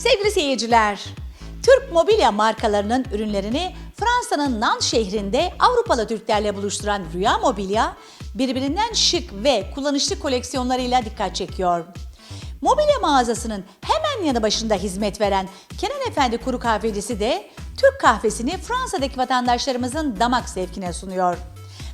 Sevgili seyirciler, Türk mobilya markalarının ürünlerini Fransa'nın Nantes şehrinde Avrupalı Türklerle buluşturan Rüya Mobilya, birbirinden şık ve kullanışlı koleksiyonlarıyla dikkat çekiyor. Mobilya mağazasının hemen yanı başında hizmet veren Kenan Efendi Kuru Kahvecisi de Türk kahvesini Fransa'daki vatandaşlarımızın damak zevkine sunuyor.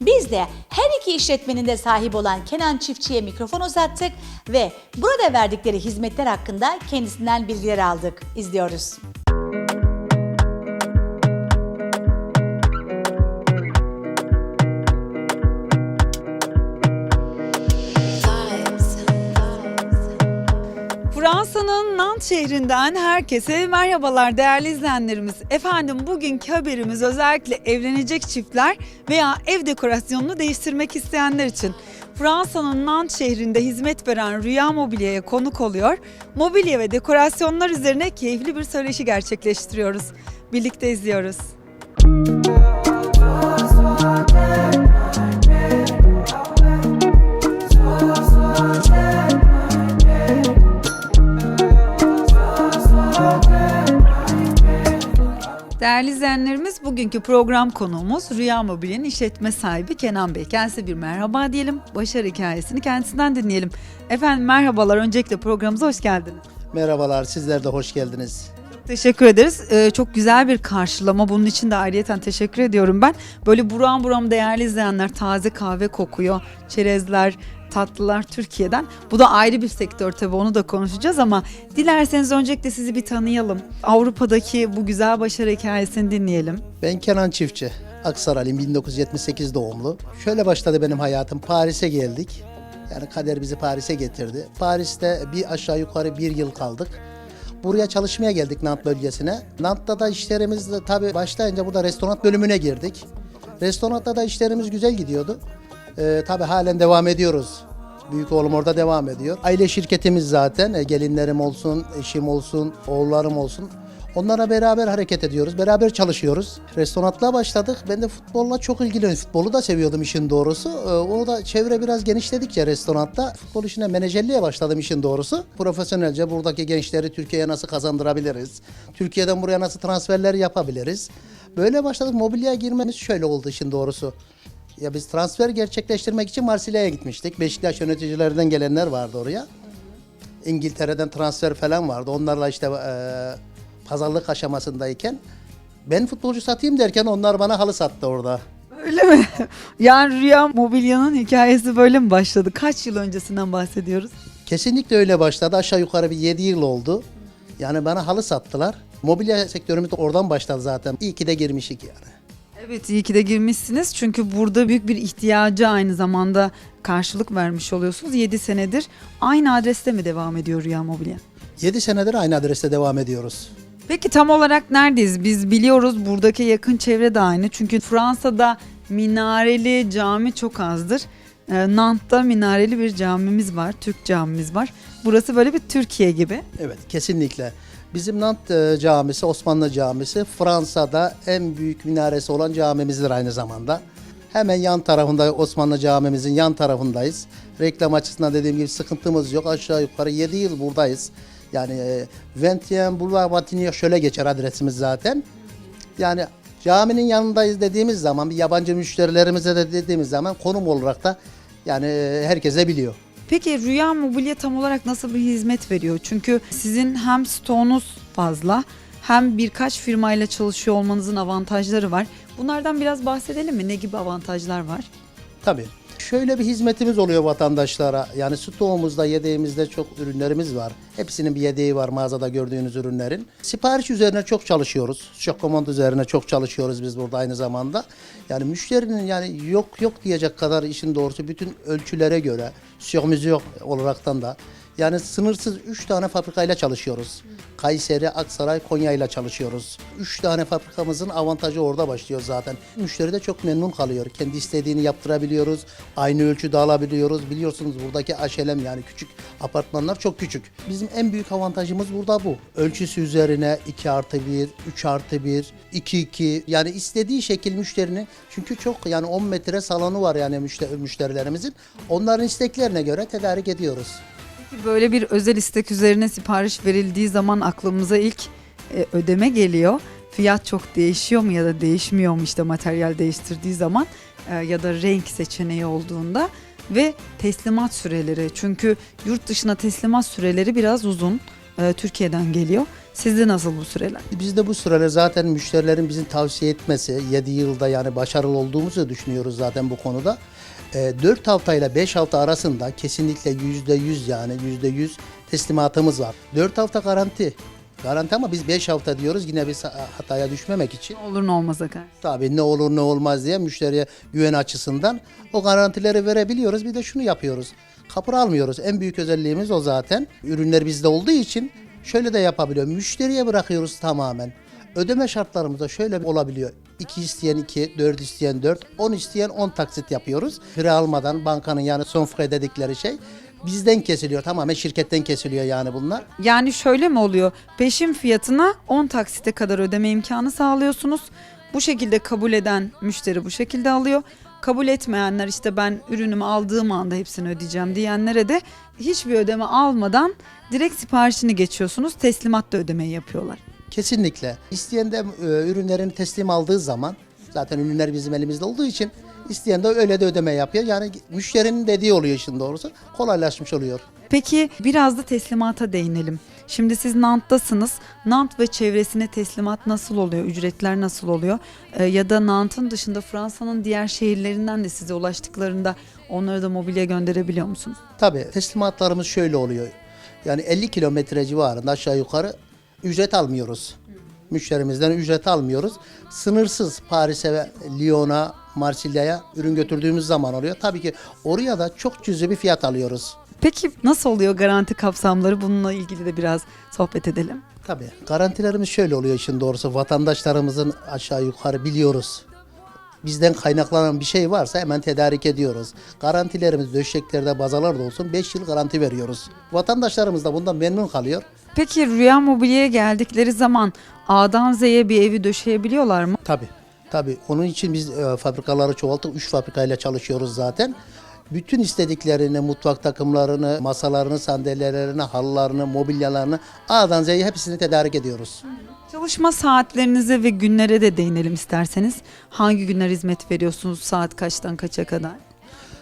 Biz de her iki işletmenin de sahibi olan Kenan Çiftçi'ye mikrofon uzattık ve burada verdikleri hizmetler hakkında kendisinden bilgiler aldık. İzliyoruz. Fransa'nın Nantes şehrinden herkese merhabalar değerli izleyenlerimiz. Efendim bugünkü haberimiz özellikle evlenecek çiftler veya ev dekorasyonunu değiştirmek isteyenler için. Fransa'nın Nantes şehrinde hizmet veren Rüya Mobilya'ya konuk oluyor. Mobilya ve dekorasyonlar üzerine keyifli bir söyleşi gerçekleştiriyoruz. Birlikte izliyoruz. Değerli izleyenlerimiz bugünkü program konuğumuz Rüya Mobilya'nın işletme sahibi Kenan Bey. Kendisine bir merhaba diyelim. Başarı hikayesini kendisinden dinleyelim. Efendim merhabalar. Öncelikle programımıza hoş geldiniz. Merhabalar, sizler de hoş geldiniz. Teşekkür ederiz. Ee, çok güzel bir karşılama. Bunun için de ayrıyeten teşekkür ediyorum ben. Böyle buram buram değerli izleyenler taze kahve kokuyor. Çerezler, tatlılar Türkiye'den. Bu da ayrı bir sektör tabii onu da konuşacağız ama dilerseniz öncelikle sizi bir tanıyalım. Avrupa'daki bu güzel başarı hikayesini dinleyelim. Ben Kenan Çiftçi, Aksaraylıyım, 1978 doğumlu. Şöyle başladı benim hayatım, Paris'e geldik. Yani kader bizi Paris'e getirdi. Paris'te bir aşağı yukarı bir yıl kaldık. Buraya çalışmaya geldik Nant bölgesine. Nant'ta da işlerimiz de tabii başlayınca burada restoran bölümüne girdik. Restoranda da işlerimiz güzel gidiyordu. Ee, tabii halen devam ediyoruz. Büyük oğlum orada devam ediyor. Aile şirketimiz zaten. E, gelinlerim olsun, eşim olsun, oğullarım olsun. Onlara beraber hareket ediyoruz. Beraber çalışıyoruz. Restoranla başladık. Ben de futbolla çok ilgileniyorum. Futbolu da seviyordum işin doğrusu. Ee, Onu da çevre biraz genişledikçe restoranda futbol işine menajerliğe başladım işin doğrusu. Profesyonelce buradaki gençleri Türkiye'ye nasıl kazandırabiliriz? Türkiye'den buraya nasıl transferler yapabiliriz? Böyle başladık. Mobilyaya girmemiz şöyle oldu işin doğrusu. Ya biz transfer gerçekleştirmek için Marsilya'ya gitmiştik. Beşiktaş yöneticilerinden gelenler vardı oraya. İngiltere'den transfer falan vardı. Onlarla işte eee, pazarlık aşamasındayken ben futbolcu satayım derken onlar bana halı sattı orada. Öyle mi? Yani Rüya Mobilya'nın hikayesi böyle mi başladı? Kaç yıl öncesinden bahsediyoruz? Kesinlikle öyle başladı. Aşağı yukarı bir 7 yıl oldu. Yani bana halı sattılar. Mobilya sektörümüz de oradan başladı zaten. İyi ki de girmişik yani. Evet iyi ki de girmişsiniz çünkü burada büyük bir ihtiyacı aynı zamanda karşılık vermiş oluyorsunuz. 7 senedir aynı adreste mi devam ediyor Rüya Mobilya? 7 senedir aynı adreste devam ediyoruz. Peki tam olarak neredeyiz? Biz biliyoruz buradaki yakın çevre de aynı. Çünkü Fransa'da minareli cami çok azdır. Ee, Nantes'ta minareli bir camimiz var, Türk camimiz var. Burası böyle bir Türkiye gibi. Evet kesinlikle. Bizim Nant e, camisi, Osmanlı camisi Fransa'da en büyük minaresi olan camimizdir aynı zamanda. Hemen yan tarafında Osmanlı camimizin yan tarafındayız. Reklam açısından dediğim gibi sıkıntımız yok. Aşağı yukarı 7 yıl buradayız. Yani e, 21 Boulevard Vatigny şöyle geçer adresimiz zaten. Yani caminin yanındayız dediğimiz zaman bir yabancı müşterilerimize de dediğimiz zaman konum olarak da yani e, herkese biliyor. Peki Rüya Mobilya tam olarak nasıl bir hizmet veriyor? Çünkü sizin hem stoğunuz fazla hem birkaç firmayla çalışıyor olmanızın avantajları var. Bunlardan biraz bahsedelim mi? Ne gibi avantajlar var? Tabii. Şöyle bir hizmetimiz oluyor vatandaşlara. Yani stoğumuzda, yedeğimizde çok ürünlerimiz var. Hepsinin bir yedeği var mağazada gördüğünüz ürünlerin. Sipariş üzerine çok çalışıyoruz. Şok komand üzerine çok çalışıyoruz biz burada aynı zamanda. Yani müşterinin yani yok yok diyecek kadar işin doğrusu bütün ölçülere göre, sur mesure olaraktan da yani sınırsız 3 tane fabrikayla çalışıyoruz. Kayseri, Aksaray, Konya ile çalışıyoruz. 3 tane fabrikamızın avantajı orada başlıyor zaten. Müşteri de çok memnun kalıyor. Kendi istediğini yaptırabiliyoruz. Aynı ölçüde alabiliyoruz. Biliyorsunuz buradaki aşelem yani küçük apartmanlar çok küçük. Bizim en büyük avantajımız burada bu. Ölçüsü üzerine 2 artı 1, 3 artı 1, 2 2 yani istediği şekil müşterinin çünkü çok yani 10 metre salonu var yani müşte- müşterilerimizin. Onların isteklerine göre tedarik ediyoruz. Böyle bir özel istek üzerine sipariş verildiği zaman aklımıza ilk e, ödeme geliyor. Fiyat çok değişiyor mu ya da değişmiyor mu işte materyal değiştirdiği zaman e, ya da renk seçeneği olduğunda ve teslimat süreleri. Çünkü yurt dışına teslimat süreleri biraz uzun. E, Türkiye'den geliyor. Sizde nasıl bu süreler? Bizde bu süreler zaten müşterilerin bizim tavsiye etmesi 7 yılda yani başarılı olduğumuzu düşünüyoruz zaten bu konuda. E, 4 hafta ile 5 hafta arasında kesinlikle %100 yani %100 teslimatımız var. 4 hafta garanti. Garanti ama biz 5 hafta diyoruz yine biz hataya düşmemek için. Olur ne olmaz karşı. Tabii ne olur ne olmaz diye müşteriye güven açısından o garantileri verebiliyoruz. Bir de şunu yapıyoruz. Kapır almıyoruz. En büyük özelliğimiz o zaten. Ürünler bizde olduğu için şöyle de yapabiliyor. Müşteriye bırakıyoruz tamamen. Ödeme şartlarımız da şöyle olabiliyor. 2 isteyen 2, 4 isteyen 4, 10 isteyen 10 taksit yapıyoruz. Fire almadan bankanın yani son fre dedikleri şey bizden kesiliyor. Tamamen şirketten kesiliyor yani bunlar. Yani şöyle mi oluyor? Peşin fiyatına 10 taksite kadar ödeme imkanı sağlıyorsunuz. Bu şekilde kabul eden müşteri bu şekilde alıyor. Kabul etmeyenler işte ben ürünümü aldığım anda hepsini ödeyeceğim diyenlere de hiçbir ödeme almadan direkt siparişini geçiyorsunuz. Teslimatta ödemeyi yapıyorlar. Kesinlikle. İsteyen de e, ürünlerini teslim aldığı zaman zaten ürünler bizim elimizde olduğu için isteyen de öyle de ödeme yapıyor. Yani müşterinin dediği oluyor işin doğrusu. Kolaylaşmış oluyor. Peki biraz da teslimata değinelim. Şimdi siz Nant'tasınız. Nant ve çevresine teslimat nasıl oluyor? Ücretler nasıl oluyor? Ee, ya da Nant'ın dışında Fransa'nın diğer şehirlerinden de size ulaştıklarında onları da mobilya gönderebiliyor musunuz? Tabii teslimatlarımız şöyle oluyor. Yani 50 kilometre civarında aşağı yukarı ücret almıyoruz. Müşterimizden ücret almıyoruz. Sınırsız Paris'e ve Lyon'a, Marsilya'ya ürün götürdüğümüz zaman oluyor. Tabii ki oraya da çok cüzi bir fiyat alıyoruz. Peki nasıl oluyor garanti kapsamları? Bununla ilgili de biraz sohbet edelim. Tabii. Garantilerimiz şöyle oluyor işin doğrusu. Vatandaşlarımızın aşağı yukarı biliyoruz. Bizden kaynaklanan bir şey varsa hemen tedarik ediyoruz. Garantilerimiz döşeklerde, bazalarda olsun 5 yıl garanti veriyoruz. Vatandaşlarımız da bundan memnun kalıyor. Peki Rüya Mobilya'ya geldikleri zaman A'dan Z'ye bir evi döşeyebiliyorlar mı? Tabii. Tabii. Onun için biz e, fabrikaları çoğalttık. 3 fabrikayla çalışıyoruz zaten. Bütün istediklerini, mutfak takımlarını, masalarını, sandalyelerini, halılarını, mobilyalarını A'dan Z'ye hepsini tedarik ediyoruz. Çalışma saatlerinize ve günlere de değinelim isterseniz. Hangi günler hizmet veriyorsunuz? Saat kaçtan kaça kadar?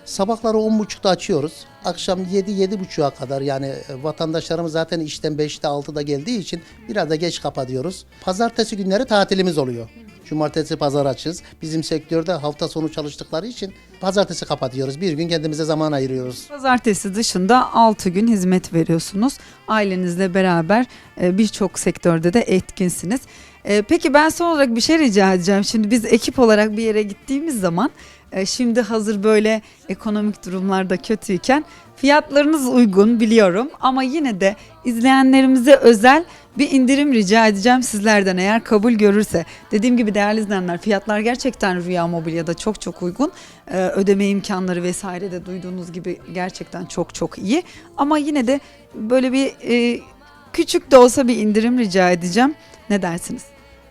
Sabahları 10.30'da açıyoruz. Akşam 7-7.30'a kadar yani e, vatandaşlarımız zaten işten 5'te 6'da geldiği için biraz da geç kapatıyoruz. Pazartesi günleri tatilimiz oluyor. Cumartesi pazar açız. Bizim sektörde hafta sonu çalıştıkları için pazartesi kapatıyoruz. Bir gün kendimize zaman ayırıyoruz. Pazartesi dışında 6 gün hizmet veriyorsunuz. Ailenizle beraber e, birçok sektörde de etkinsiniz. E, Peki ben son olarak bir şey rica edeceğim. Şimdi biz ekip olarak bir yere gittiğimiz zaman şimdi hazır böyle ekonomik durumlarda kötüyken fiyatlarınız uygun biliyorum ama yine de izleyenlerimize özel bir indirim rica edeceğim sizlerden eğer kabul görürse. Dediğim gibi değerli izleyenler fiyatlar gerçekten Rüya Mobilya'da çok çok uygun. Ee, ödeme imkanları vesaire de duyduğunuz gibi gerçekten çok çok iyi. Ama yine de böyle bir e, küçük de olsa bir indirim rica edeceğim. Ne dersiniz?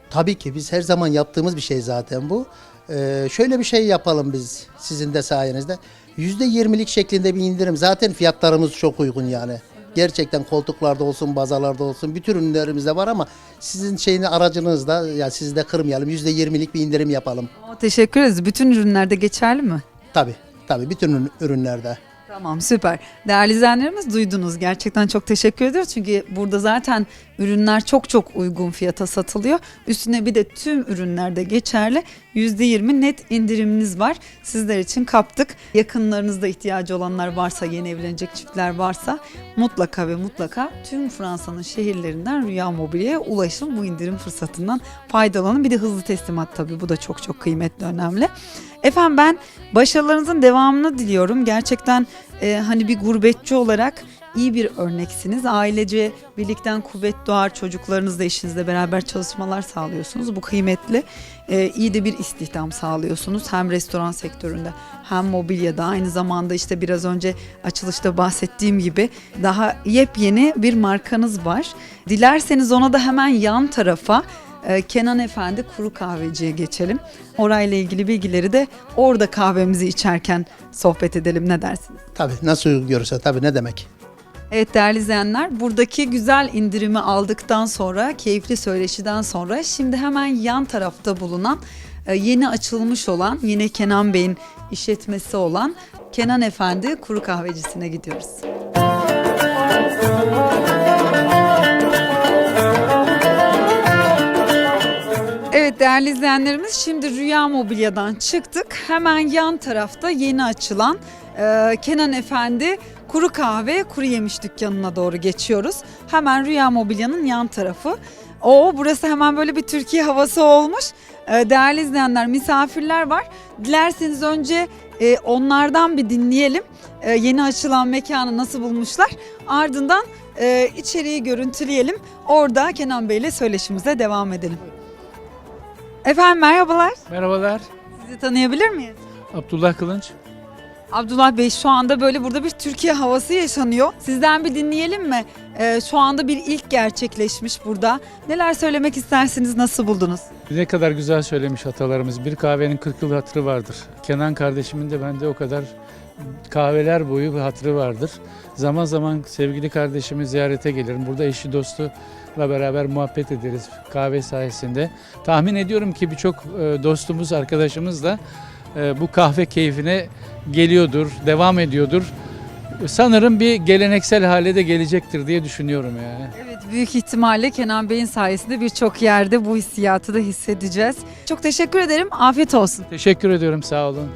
Tabii ki biz her zaman yaptığımız bir şey zaten bu. Ee, şöyle bir şey yapalım biz sizin de sayenizde. %20'lik şeklinde bir indirim. Zaten fiyatlarımız çok uygun yani. Gerçekten koltuklarda olsun, bazalarda olsun bütün ürünlerimizde var ama sizin şeyini aracınızda ya sizi de kırmayalım. %20'lik bir indirim yapalım. Ama teşekkür ederiz. Bütün ürünlerde geçerli mi? Tabii, tabii bütün ürün- ürünlerde. Tamam süper. Değerli izleyenlerimiz duydunuz. Gerçekten çok teşekkür ediyoruz. Çünkü burada zaten ürünler çok çok uygun fiyata satılıyor. Üstüne bir de tüm ürünlerde geçerli %20 net indiriminiz var. Sizler için kaptık. Yakınlarınızda ihtiyacı olanlar varsa, yeni evlenecek çiftler varsa mutlaka ve mutlaka tüm Fransa'nın şehirlerinden Rüya Mobilya'ya ulaşın. Bu indirim fırsatından faydalanın. Bir de hızlı teslimat tabii bu da çok çok kıymetli, önemli. Efendim ben başarılarınızın devamını diliyorum. Gerçekten e, hani bir gurbetçi olarak iyi bir örneksiniz. Ailece birlikten kuvvet doğar. Çocuklarınızla eşinizle beraber çalışmalar sağlıyorsunuz. Bu kıymetli. E, iyi de bir istihdam sağlıyorsunuz. Hem restoran sektöründe hem mobilyada aynı zamanda işte biraz önce açılışta bahsettiğim gibi daha yepyeni bir markanız var. Dilerseniz ona da hemen yan tarafa ee, Kenan Efendi Kuru Kahveci'ye geçelim. Orayla ilgili bilgileri de orada kahvemizi içerken sohbet edelim ne dersiniz? Tabii nasıl görürse tabii ne demek. Evet değerli izleyenler buradaki güzel indirimi aldıktan sonra keyifli söyleşiden sonra şimdi hemen yan tarafta bulunan e, yeni açılmış olan yine Kenan Bey'in işletmesi olan Kenan Efendi Kuru Kahvecisine gidiyoruz. Evet değerli izleyenlerimiz şimdi Rüya Mobilya'dan çıktık. Hemen yan tarafta yeni açılan e, Kenan Efendi Kuru Kahve Kuru Yemiş dükkanına doğru geçiyoruz. Hemen Rüya Mobilya'nın yan tarafı. O burası hemen böyle bir Türkiye havası olmuş. E, değerli izleyenler misafirler var. Dilerseniz önce e, onlardan bir dinleyelim. E, yeni açılan mekanı nasıl bulmuşlar? Ardından e, içeriği görüntüleyelim. Orada Kenan Bey ile söyleşimize devam edelim. Efendim merhabalar. Merhabalar. Sizi tanıyabilir miyiz? Abdullah Kılınç. Abdullah Bey şu anda böyle burada bir Türkiye havası yaşanıyor. Sizden bir dinleyelim mi? Ee, şu anda bir ilk gerçekleşmiş burada. Neler söylemek istersiniz? Nasıl buldunuz? Ne kadar güzel söylemiş atalarımız. Bir kahvenin 40 yıl hatırı vardır. Kenan kardeşimin de bende o kadar kahveler boyu bir hatırı vardır. Zaman zaman sevgili kardeşimi ziyarete gelirim. Burada eşi dostuyla beraber muhabbet ederiz kahve sayesinde. Tahmin ediyorum ki birçok e, dostumuz, arkadaşımız da bu kahve keyfine geliyordur, devam ediyordur. Sanırım bir geleneksel hale de gelecektir diye düşünüyorum yani. Evet büyük ihtimalle Kenan Bey'in sayesinde birçok yerde bu hissiyatı da hissedeceğiz. Çok teşekkür ederim. Afiyet olsun. Teşekkür ediyorum, sağ olun.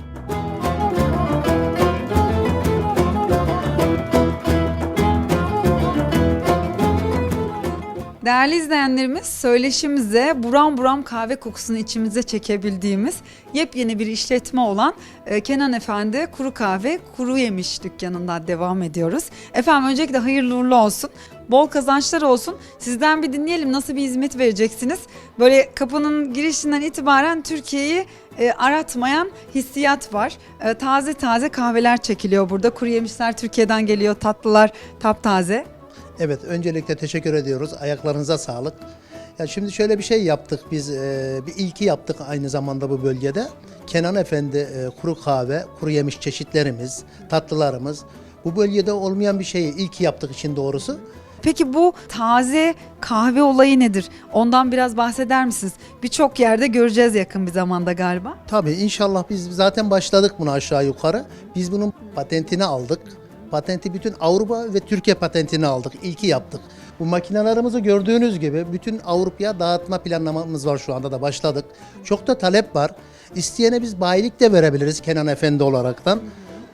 Değerli izleyenlerimiz söyleşimize buram buram kahve kokusunu içimize çekebildiğimiz yepyeni bir işletme olan e, Kenan Efendi Kuru Kahve Kuru Yemiş dükkanından devam ediyoruz. Efendim öncelikle hayırlı uğurlu olsun. Bol kazançlar olsun. Sizden bir dinleyelim nasıl bir hizmet vereceksiniz. Böyle kapının girişinden itibaren Türkiye'yi e, aratmayan hissiyat var. E, taze taze kahveler çekiliyor burada. Kuru yemişler Türkiye'den geliyor. Tatlılar taptaze. Evet, öncelikle teşekkür ediyoruz. Ayaklarınıza sağlık. Ya şimdi şöyle bir şey yaptık biz, e, bir ilki yaptık aynı zamanda bu bölgede. Kenan Efendi e, kuru kahve, kuru yemiş çeşitlerimiz, tatlılarımız. Bu bölgede olmayan bir şeyi ilki yaptık için doğrusu. Peki bu taze kahve olayı nedir? Ondan biraz bahseder misiniz? Birçok yerde göreceğiz yakın bir zamanda galiba. Tabii inşallah biz zaten başladık buna aşağı yukarı. Biz bunun patentini aldık. Patenti bütün Avrupa ve Türkiye patentini aldık. İlki yaptık. Bu makinelerimizi gördüğünüz gibi bütün Avrupa'ya dağıtma planlamamız var şu anda da başladık. Çok da talep var. İsteyene biz bayilik de verebiliriz Kenan Efendi olaraktan.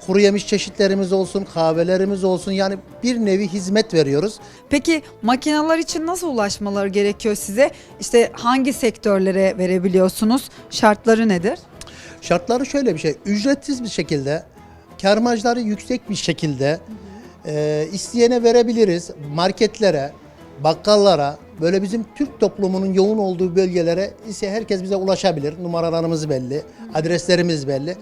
Kuru yemiş çeşitlerimiz olsun, kahvelerimiz olsun yani bir nevi hizmet veriyoruz. Peki makineler için nasıl ulaşmaları gerekiyor size? İşte hangi sektörlere verebiliyorsunuz? Şartları nedir? Şartları şöyle bir şey, ücretsiz bir şekilde, kar marjları yüksek bir şekilde e, isteyene verebiliriz. Marketlere, bakkallara, böyle bizim Türk toplumunun yoğun olduğu bölgelere ise herkes bize ulaşabilir. Numaralarımız belli, adreslerimiz belli.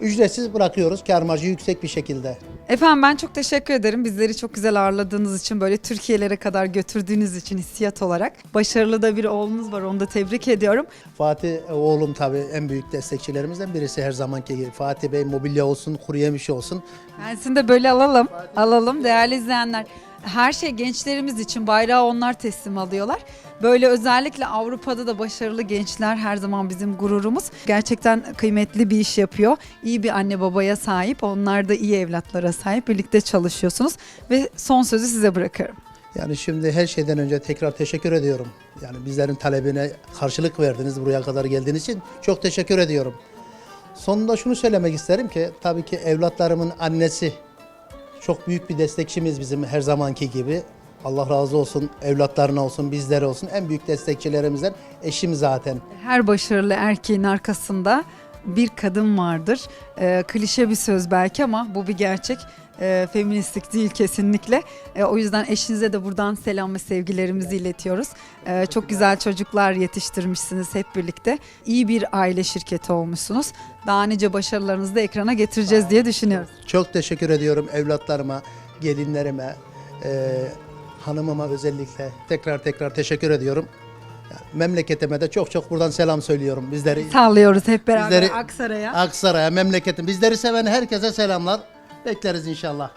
Ücretsiz bırakıyoruz kar marjı yüksek bir şekilde. Efendim ben çok teşekkür ederim. Bizleri çok güzel ağırladığınız için, böyle Türkiye'lere kadar götürdüğünüz için hissiyat olarak. Başarılı da bir oğlunuz var, onu da tebrik ediyorum. Fatih e, oğlum tabii en büyük destekçilerimizden birisi her zamanki gibi. Fatih Bey mobilya olsun, kuru yemiş olsun. Kendisini de böyle alalım. Alalım değerli izleyenler. Her şey gençlerimiz için bayrağı onlar teslim alıyorlar. Böyle özellikle Avrupa'da da başarılı gençler her zaman bizim gururumuz. Gerçekten kıymetli bir iş yapıyor. İyi bir anne babaya sahip. Onlar da iyi evlatlara sahip. Birlikte çalışıyorsunuz. Ve son sözü size bırakıyorum. Yani şimdi her şeyden önce tekrar teşekkür ediyorum. Yani bizlerin talebine karşılık verdiniz buraya kadar geldiğiniz için çok teşekkür ediyorum. Sonunda şunu söylemek isterim ki tabii ki evlatlarımın annesi çok büyük bir destekçimiz bizim her zamanki gibi. Allah razı olsun evlatlarına olsun bizlere olsun en büyük destekçilerimizden eşim zaten. Her başarılı erkeğin arkasında bir kadın vardır. Ee, klişe bir söz belki ama bu bir gerçek. Ee, feministlik değil kesinlikle. Ee, o yüzden eşinize de buradan selam ve sevgilerimizi iletiyoruz. Ee, çok güzel çocuklar yetiştirmişsiniz hep birlikte. İyi bir aile şirketi olmuşsunuz. Daha nice başarılarınızı da ekrana getireceğiz diye düşünüyoruz. Çok teşekkür ediyorum evlatlarıma, gelinlerime, e, hanımıma özellikle tekrar tekrar teşekkür ediyorum. Yani memleketime de çok çok buradan selam söylüyorum. Bizleri Sağlıyoruz hep beraber Bizleri- Aksaray'a. Aksaray'a, memleketim. Bizleri seven herkese selamlar. Bekleriz inşallah.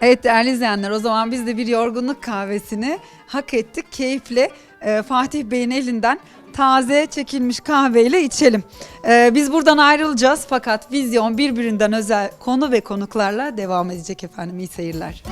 Evet değerli izleyenler o zaman biz de bir yorgunluk kahvesini hak ettik. Keyifle e, Fatih Bey'in elinden taze çekilmiş kahveyle içelim. E, biz buradan ayrılacağız fakat vizyon birbirinden özel konu ve konuklarla devam edecek efendim. İyi seyirler.